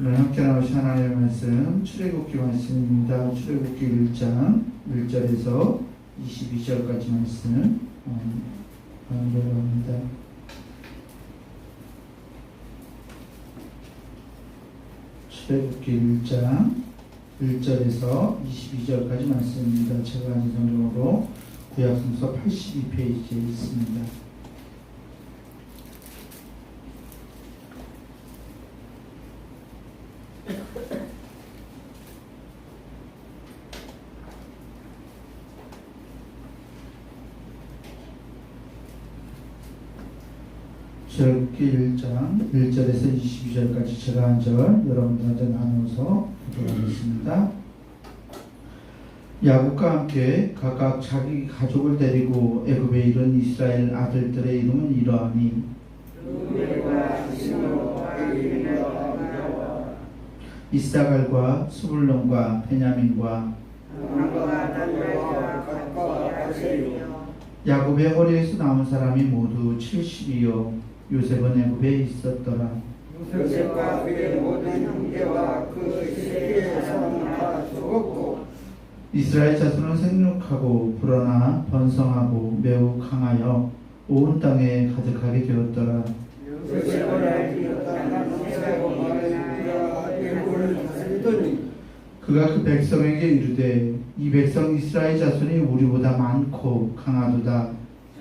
오늘 함께 나오신 하나님의 말씀 출애굽기 말씀입니다. 출애굽기 1장 1절에서 22절까지 말씀 어, 연결합니다. 출애굽기 1장 1절에서 22절까지 말씀입니다. 제가 안정적으로 구약성서 82페이지에 있습니다. 출애굽기 1장 1절에서 22절까지 제가 한 절 여러분들한테 나눠서 기도하겠습니다. 야곱과 함께 각각 자기 가족을 데리고 애굽에 이른 이스라엘 아들들의 이름은 이러하니 이사갈과 수불론과 베냐민과 야곱의 허리에서 나온 사람이 모두 70이요. 요셉은 애굽에 있었더라. 요셉과 그의 모든 형제와 그 세계의 사람은 다 죽었고 이스라엘 자손은 생육하고 불어나 번성하고 매우 강하여 온 땅에 가득하게 되었더라. 요셉을 알기였다가 세고 말하니라 일본을 다스리더니 그가 그 백성에게 이르되 이 백성 이스라엘 자손이 우리보다 많고 강하도다.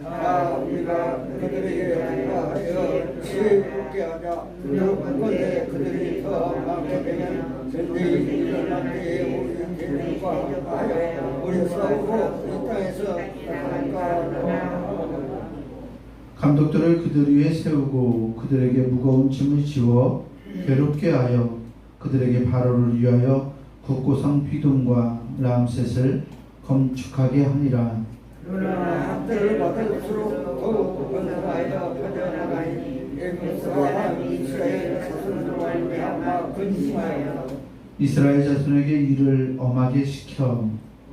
자 우리가 그들에게 하여 지혜롭게 하자. 두려운건데 그들이 더 많게 되면 전쟁이 일어날 때에 우리 개들과 함께하여 우리 싸우고 이 땅에서 나갈까 감독들을 그들 위에 세우고 그들에게 무거운 짐을 지워 괴롭게 하여 그들에게 바로를 위하여 국고성 비동과 람셋을 건축하게 하니라. 그러나 학대를 받을 수록 더욱 번성하여 퍼져나가니 애굽과 이스라엘 자손으로 말미암아 근심하여 이스라엘 자손에게 이를 엄하게 시켜.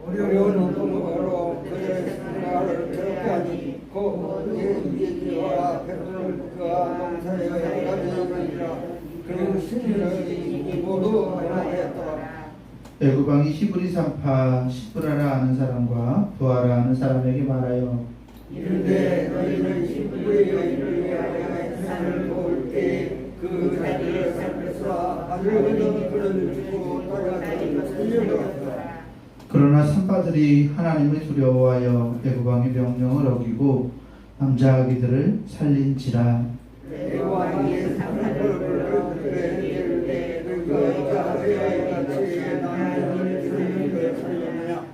어려운 운동으로 그들의 생활을 괴롭게 하니 곧 그의 인재와 백성을 그와 농사에 가져오니라 그리고 신인을 모두 변화되었더라 애굽 왕이 히브리 산파 시브라라 하는 사람과 부하라 하는 사람에게 말하여 이른데 너희는 시부의 여인을 위하여 산을 모을 때그 자기의 삶에서 아들거든 그를 주고 따라다니고 살려들었다 그러나 산파들이 하나님을 두려워하여 애굽 왕의 명령을 어기고 남자 아기들을 살린지라. 여호와의 상하를 그들에게 이르되 너희가 하여야 같이 나를 주님을 살려느냐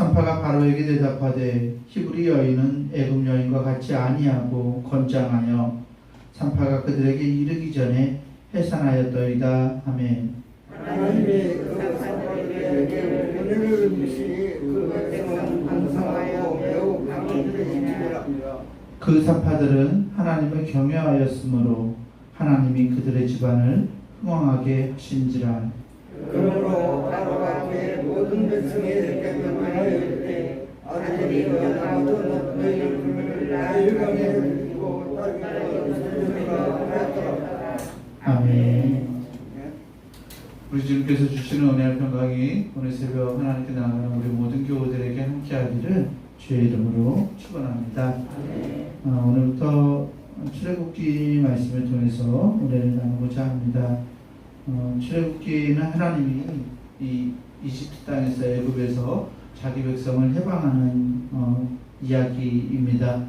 산파가 바로에게 대답하되 히브리 여인은 애굽 여인과 같이 아니하고 건장하여 산파가 그들에게 이르기 전에 해산하였더이다. 하매 하나님의 그 사람들에게 은혜를 주시니 그 백성은 강성하고 매우 강한 들이니라 그 산파들은 하나님을 경외하였으므로 하나님이 그들의 집안을 흥왕하게 하신지라. 그러므로 바로 모든 백성에게 명하여 이르되 아들이 너희는 너희를 그를 나일강에 드리고 딸기로 하였더라 아멘 우리 주님께서 주시는 은혜의 평강이 오늘 새벽 하나님께 나아가는 우리 모든 교우들에게 함께하기를 주의 이름으로 축원합니다. 어, 오늘부터 출애굽기 말씀을 통해서 은혜를 나누고자 합니다. 어, 출애굽기는 하나님이 이 이집트 땅에서 애굽에서 자기 백성을 해방하는 어, 이야기입니다.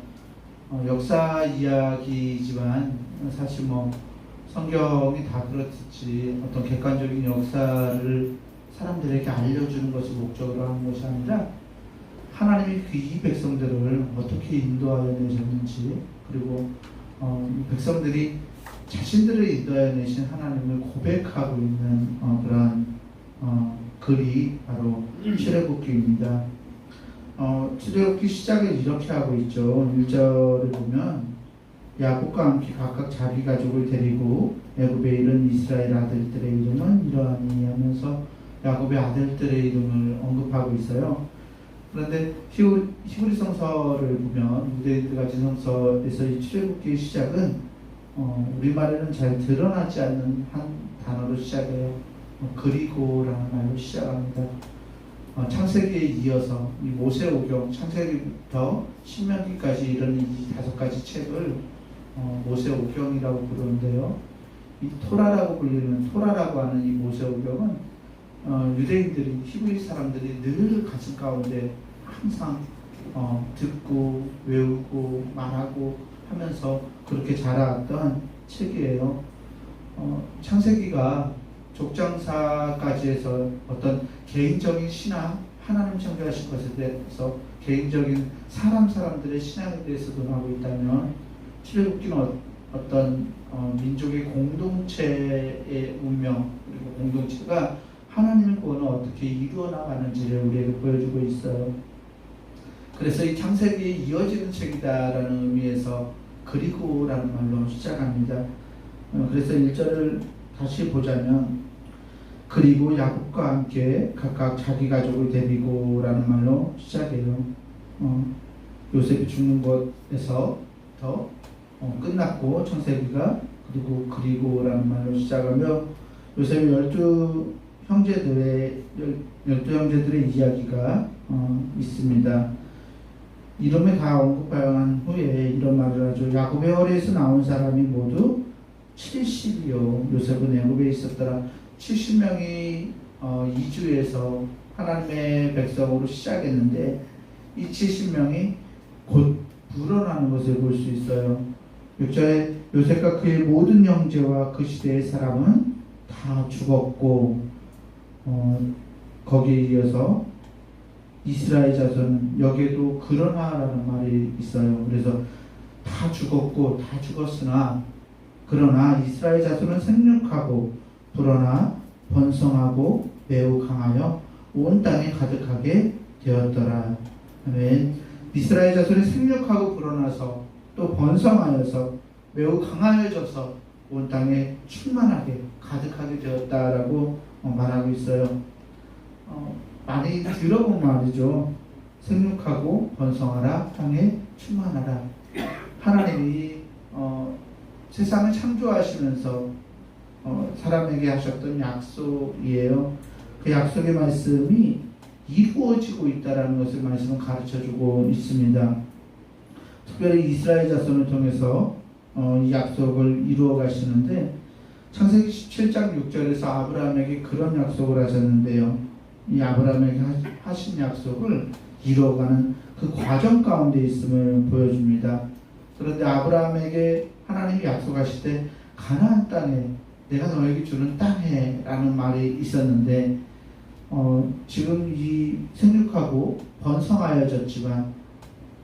어, 역사 이야기이지만 사실 뭐 성경이 다 그렇듯이 어떤 객관적인 역사를 사람들에게 알려주는 것을 목적으로 하는 것이 아니라 하나님이 그이 백성들을 어떻게 인도하여 내셨는지 그리고 어, 이 백성들이 자신들을 인도하여 내신 하나님을 고백하고 있는 어, 그러한 어, 글이 바로 출애굽기입니다. 어, 출애굽기 시작을 이렇게 하고 있죠. 1절을 보면 야곱과 함께 각각 자기 가족을 데리고 애굽에 이른 이스라엘 아들들의 이름은 이러하니 하면서 야곱의 아들들의 이름을 언급하고 있어요. 그런데 히브, 히브리 성서를 보면 유대인들 가진 성서에서 이 출애굽기의 시작은 어, 우리말에는 잘 드러나지 않는 한 단어로 시작해요. 어, 그리고라는 말로 시작합니다. 어, 창세기에 이어서 이 모세오경 창세기부터 신명기까지 이런 이 다섯 가지 책을 어, 모세오경이라고 부르는데요. 이 토라라고 불리는 토라라고 하는 이 모세오경은 어, 유대인들이 히브리 사람들이 늘 가슴 가운데 항상 어, 듣고 외우고 말하고 하면서 그렇게 자라왔던 책이에요. 어, 창세기가 족장사까지 해서 어떤 개인적인 신앙, 하나님 창조하신 것에 대해서 개인적인 사람 사람들의 신앙에 대해서 논하고 있다면 출애굽기는 어, 어떤 어, 민족의 공동체의 운명 그리고 공동체가 하나님의 구원을 어떻게 이루어 나가는지를 우리에게 보여주고 있어요. 그래서 이 창세기에 이어지는 책이다라는 의미에서 그리고라는 말로 시작합니다. 어, 그래서 1절을 다시 보자면 그리고 야곱과 함께 각각 자기 가족을 데리고라는 말로 시작해요. 어, 요셉이 죽는 곳에서 더 어, 끝났고 창세기가 그리고 그리고라는 말로 시작하며 요셉의 열두 형제들의 열- 열두 형제들의 이야기가 어, 있습니다. 이름에 다 언급하여한 후에 이런 말을 하죠. 야곱의 허리에서 나온 사람이 모두 70이요. 요셉은 애굽에 있었더라. 70명이 어, 이주에서 하나님의 백성으로 시작했는데 이 70명이 곧 불어나는 것을 볼 수 있어요. 6절에 요셉과 그의 모든 형제와 그 시대의 사람은 다 죽었고 어, 거기에 이어서 이스라엘 자손은 여기에도 그러나라는 말이 있어요. 그래서 다 죽었고 다 죽었으나 그러나 이스라엘 자손은 생육하고 불어나 번성하고 매우 강하여 온 땅에 가득하게 되었더라. 아멘. 이스라엘 자손이 생육하고 불어나서 또 번성하여서 매우 강하여져서 온 땅에 충만하게 가득하게 되었다라고 어, 말하고 있어요. 어, 많이 들어본 말이죠. 생육하고 번성하라 땅에 충만하라. 하나님이 어, 세상을 창조하시면서 어, 사람에게 하셨던 약속이에요. 그 약속의 말씀이 이루어지고 있다라는 것을 말씀은 가르쳐주고 있습니다. 특별히 이스라엘 자손을 통해서 어, 이 약속을 이루어 가시는데 창세기 17장 6절에서 아브라함에게 그런 약속을 하셨는데요. 이 아브라함에게 하- 하신 약속을 이루어가는 그 과정 가운데 있음을 보여줍니다. 그런데 아브라함에게 하나님이 약속하실 때 가나안 땅에 내가 너에게 주는 땅에라는 말이 있었는데 어, 지금 이 생육하고 번성하여졌지만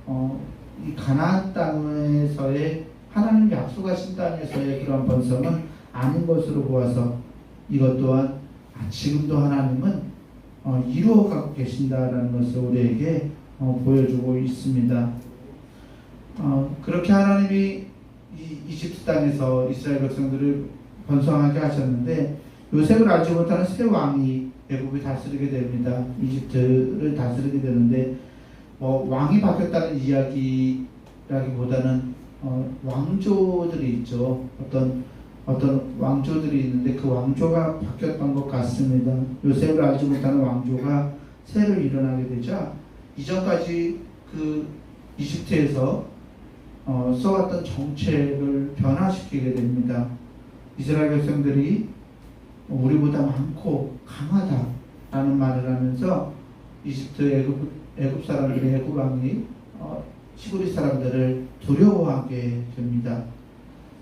어, 이 가나안 땅에서의 하나님 약속하신 땅에서의 그런 번성은 아닌 것으로 보아서 이것 또한 아, 지금도 하나님은 어, 이루어가고 계신다라는 것을 우리에게 어, 보여주고 있습니다. 어, 그렇게 하나님이 이 이집트 땅에서 이스라엘 백성들을 번성하게 하셨는데 요셉을 알지 못하는 새 왕이 애굽을 다스리게 됩니다. 이집트를 다스리게 되는데 뭐 왕이 바뀌었다는 이야기라기보다는 어, 왕조들이 있죠. 어떤 어떤 왕조들이 있는데 그 왕조가 바뀌었던 것 같습니다. 요셉을 알지 못하는 왕조가 새로 일어나게 되자 이전까지 그 이집트에서 어, 써왔던 정책을 변화시키게 됩니다. 이스라엘 백성들이 우리보다 많고 강하다라는 말을 하면서 이집트 애굽, 애굽 사람들의 애굽 왕이 어, 시부리 사람들을 두려워하게 됩니다.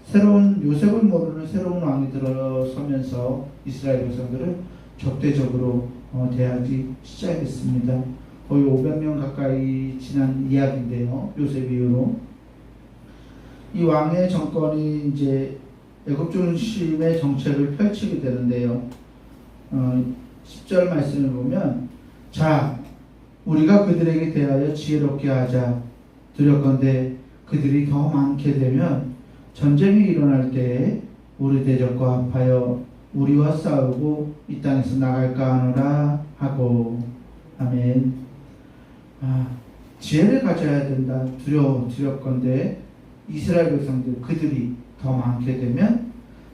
새로운 요셉을 모르는 새로운 왕이 들어서면서 이스라엘 백성들을 적대적으로 어, 대하기 시작했습니다. 거의 500년 가까이 지난 이야기인데요. 요셉 이후로 이 왕의 정권이 이제 애굽 중심의 정책을 펼치게 되는데요. 어, 10절 말씀을 보면 자 우리가 그들에게 대하여 지혜롭게 하자. 두렵건대 그들이 더 많게 되면 전쟁이 일어날 때에 우리 대적과 합하여 우리와 싸우고 이 땅에서 나갈까 하노라 하고. 아멘. 아, 지혜를 가져야 된다. 두려워 두렵건대 이스라엘 백성들 그들이 더 많게 되면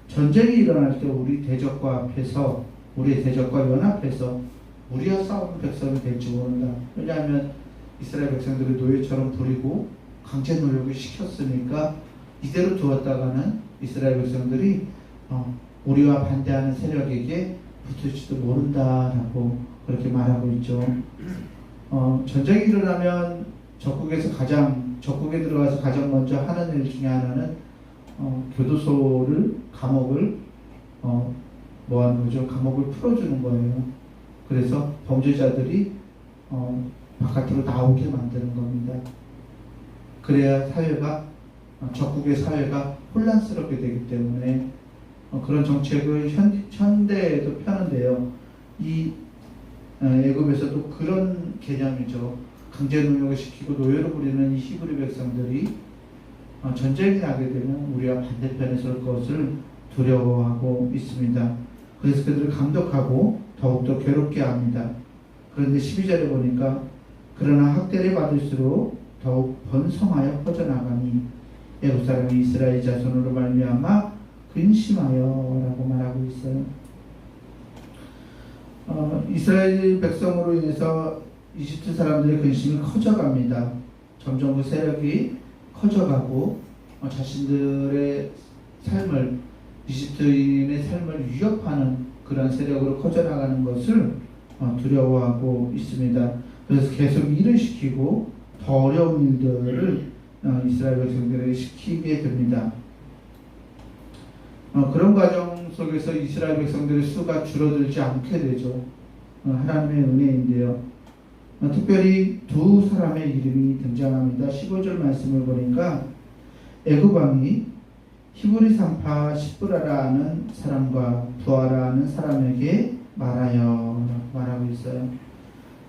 전쟁이 일어날 때 우리 대적과 앞에서 우리 대적과 연합해서 우리와 싸우는 백성이 될지 모른다. 왜냐하면 이스라엘 백성들을 노예처럼 부리고 강제 노역을 시켰으니까 이대로 두었다가는 이스라엘 백성들이 어, 우리와 반대하는 세력에게 붙을지도 모른다라고 그렇게 말하고 있죠. 어, 전쟁이 일어나면 적국에서 가장 적국에 들어가서 가장 먼저 하는 일 중에 하나는 어, 교도소를 감옥을 어, 뭐 하는 거죠? 감옥을 풀어주는 거예요. 그래서 범죄자들이 어, 바깥으로 나오게 만드는 겁니다. 그래야 사회가 어, 적국의 사회가 혼란스럽게 되기 때문에 어, 그런 정책을 현, 현대에도 펴는데요. 이 어, 애굽에서도 그런 개념이죠. 강제 노역을 시키고 노예로 부리는 이 히브리 백성들이 어, 전쟁이 나게 되면 우리와 반대편에 설 것을 두려워하고 있습니다. 그래서 그들을 감독하고 더욱더 괴롭게 합니다. 그런데 12절에 보니까 그러나 학대를 받을수록 더욱 번성하여 퍼져나가니 애굽 사람이 이스라엘 자손으로 말미암아 근심하여라고 말하고 있어요. 어, 이스라엘 백성으로 인해서 이집트 사람들의 근심이 커져갑니다. 점점 그 세력이 커져가고 어, 자신들의 삶을 이집트인의 삶을 위협하는 그런 세력으로 커져나가는 것을 어, 두려워하고 있습니다. 그래서 계속 일을 시키고 더 어려운 일들을 어, 이스라엘 백성들에게 시키게 됩니다. 어, 그런 과정 속에서 이스라엘 백성들의 수가 줄어들지 않게 되죠. 어, 하나님의 은혜인데요. 어, 특별히 두 사람의 이름이 등장합니다. 15절 말씀을 보니까 애굽 왕이 히브리 산파 시브라라는 사람과 부하라는 사람에게 말하여 말하고 있어요.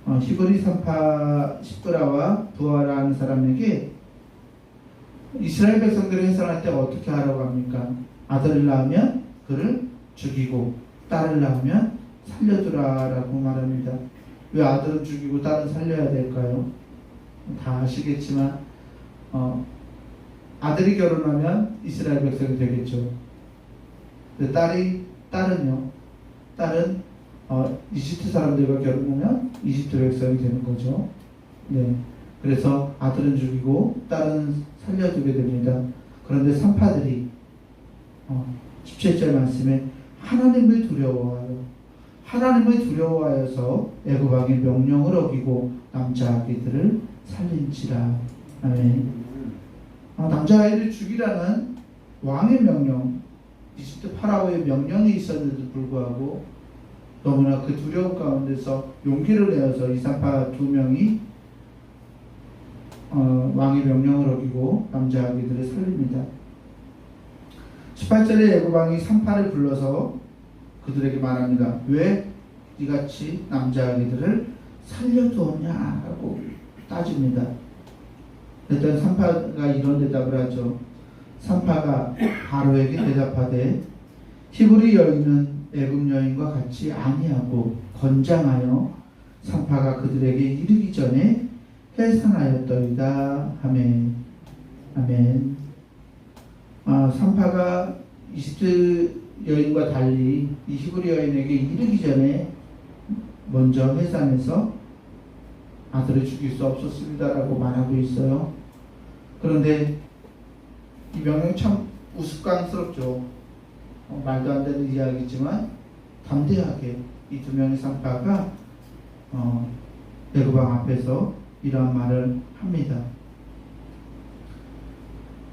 어, 히브리 산파 시브라와 부하라는 사람에게 이스라엘 백성들이 해산할 때 어떻게 하라고 합니까? 아들을 낳으면 그를 죽이고 딸을 낳으면 살려두라라고 말합니다. 왜 아들은 죽이고 딸은 살려야 될까요? 다 아시겠지만 어, 아들이 결혼하면 이스라엘 백성이 되겠죠. 근데 딸이 딸은요. 딸은 어, 이집트 사람들과 결혼하면 이집트 백성이 되는 거죠. 네. 그래서 아들은 죽이고 딸은 살려두게 됩니다. 그런데 산파들이 어, 17절 말씀에 하나님을 두려워하여 하나님을 두려워하여서 애굽 왕의 명령을 어기고 남자 아기들을 살린지라 아멘. 어, 남자 아이를 죽이라는 왕의 명령, 이집트 파라오의 명령이 있었는데도 불구하고 너무나 그 두려움 가운데서 용기를 내어서 이산파 두 명이 어, 왕의 명령을 어기고 남자 아기들을 살립니다. 18절에 애굽 왕이 산파를 불러서 그들에게 말합니다. 왜 이같이 남자 아기들을 살려두었냐라고 따집니다. 일단 산파가 이런 대답을 하죠. 산파가 바로에게 대답하되 히브리 여인은 애굽 여인과 같이 아니하고 건장하여 산파가 그들에게 이르기 전에 해산하였더이다. 아멘. 아멘. 아, 산파가 이집트 여인과 달리 이 히브리 여인에게 이르기 전에 먼저 해산해서 아들을 죽일 수 없었습니다라고 말하고 있어요. 그런데 이 명령 참 우스꽝스럽죠. 어, 말도 안 되는 이야기지만 담대하게 이 두 명의 산파가 어, 애굽왕 앞에서 이러한 말을 합니다.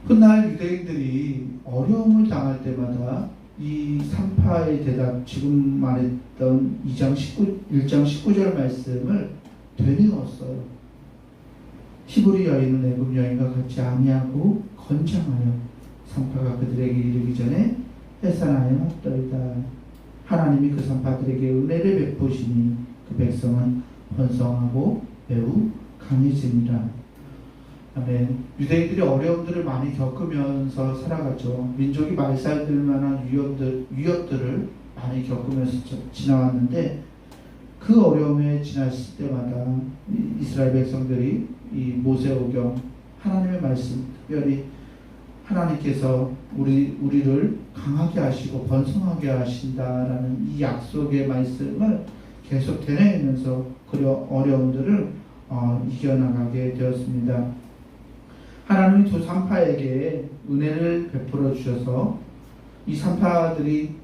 훗날 유대인들이 어려움을 당할 때마다 이 산파의 대답, 지금 말했던 2장 19, 1장 19절 말씀을 되뇌었어요. 히브리 여인은 애굽 여인과 같이 아니하고 건장하여 산파가 그들에게 이르기 전에 해산하였더이다. 하나님이 그 산파들에게 은혜를 베푸시니 그 백성은 번성하고 매우 강해지니라. 아멘. 유대인들이 어려움들을 많이 겪으면서 살아갔죠. 민족이 말살될 만한 위협들, 위협들을 많이 겪으면서 지나왔는데 그 어려움에 지났을 때마다 이스라엘 백성들이 이 모세오경 하나님의 말씀, 특별히 하나님께서 우리 우리를 강하게 하시고 번성하게 하신다라는 이 약속의 말씀을 계속 되뇌면서 그 어려움들을 어, 이겨나가게 되었습니다. 하나님이 두 산파에게 은혜를 베풀어 주셔서 이 산파들이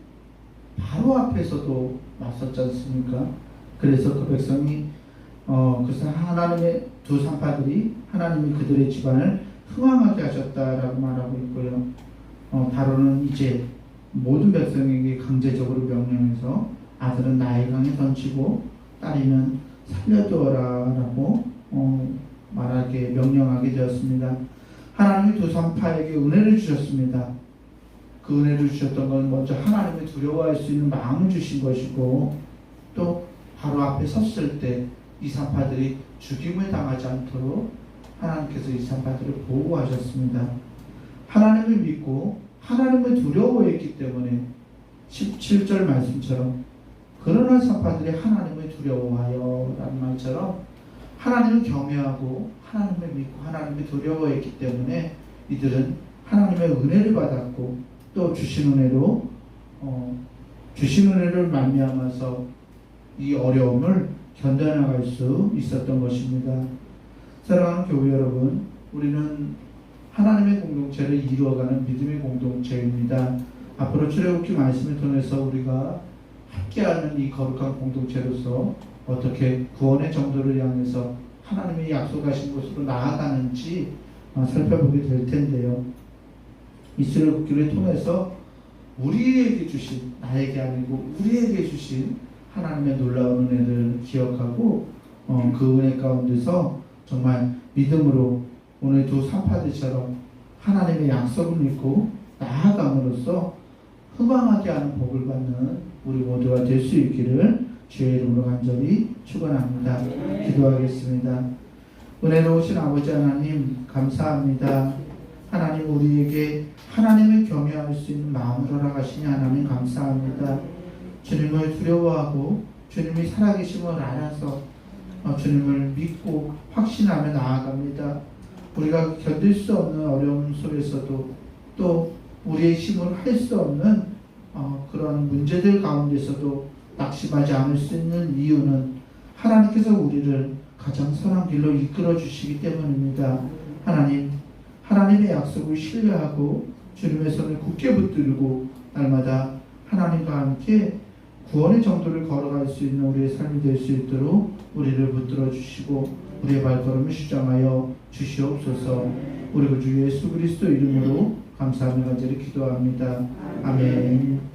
바로 앞에서도 맞섰지 않습니까? 그래서 그 백성이 어 그래서 하나님의 두 산파들이 하나님이 그들의 집안을 흥왕하게 하셨다라고 말하고 있고요. 어 바로는 이제 모든 백성에게 강제적으로 명령해서 아들은 나의 강에 던지고 딸이는 살려두어라라고 어 말하게 명령하게 되었습니다. 하나님이 두 산파에게 은혜를 주셨습니다. 그 은혜를 주셨던 건 먼저 하나님을 두려워할 수 있는 마음을 주신 것이고 또 바로 앞에 섰을 때 이 산파들이 죽임을 당하지 않도록 하나님께서 이 산파들을 보호하셨습니다. 하나님을 믿고 하나님을 두려워했기 때문에 17절 말씀처럼 그러나 산파들이 하나님을 두려워하여 라는 말처럼 하나님을 경외하고 하나님을 믿고 하나님을 두려워했기 때문에 이들은 하나님의 은혜를 받았고 또 주신 은혜로 어, 주신 은혜를 말미암아서 이 어려움을 견뎌나갈 수 있었던 것입니다. 사랑하는 교회 여러분, 우리는 하나님의 공동체를 이루어가는 믿음의 공동체입니다. 앞으로 출애굽기 말씀을 통해서 우리가 함께하는 이 거룩한 공동체로서 어떻게 구원의 정도를 향해서 하나님이 약속하신 곳으로 나아가는지 어, 살펴보게 될 텐데요. 이 출애굽기를 통해서 우리에게 주신 나에게 아니고 우리에게 주신 하나님의 놀라운 은혜를 기억하고 어, 그 은혜 가운데서 정말 믿음으로 오늘 두 산파들처럼 하나님의 약속을 믿고 나아감으로써 흥왕하게 하는 복을 받는 우리 모두가 될 수 있기를 주의 이름으로 간절히 축원합니다. 기도하겠습니다. 은혜로우신 아버지 하나님 감사합니다. 하나님 우리에게 하나님을 경외할 수 있는 마음을 허락하시니 하나님 감사합니다. 주님을 두려워하고 주님이 살아계심을 알아서 어, 주님을 믿고 확신하며 나아갑니다. 우리가 견딜 수 없는 어려움 속에서도 또 우리의 힘으로 할 수 없는 어, 그런 문제들 가운데서도 낙심하지 않을 수 있는 이유는 하나님께서 우리를 가장 선한 길로 이끌어 주시기 때문입니다. 하나님, 하나님의 약속을 신뢰하고 주님의 손을 굳게 붙들고 날마다 하나님과 함께 구원의 정도를 걸어갈 수 있는 우리의 삶이 될 수 있도록 우리를 붙들어 주시고 우리의 발걸음을 수정하여 주시옵소서. 우리 구주 예수 그리스도 이름으로 감사하며 간절히 기도합니다. 아멘.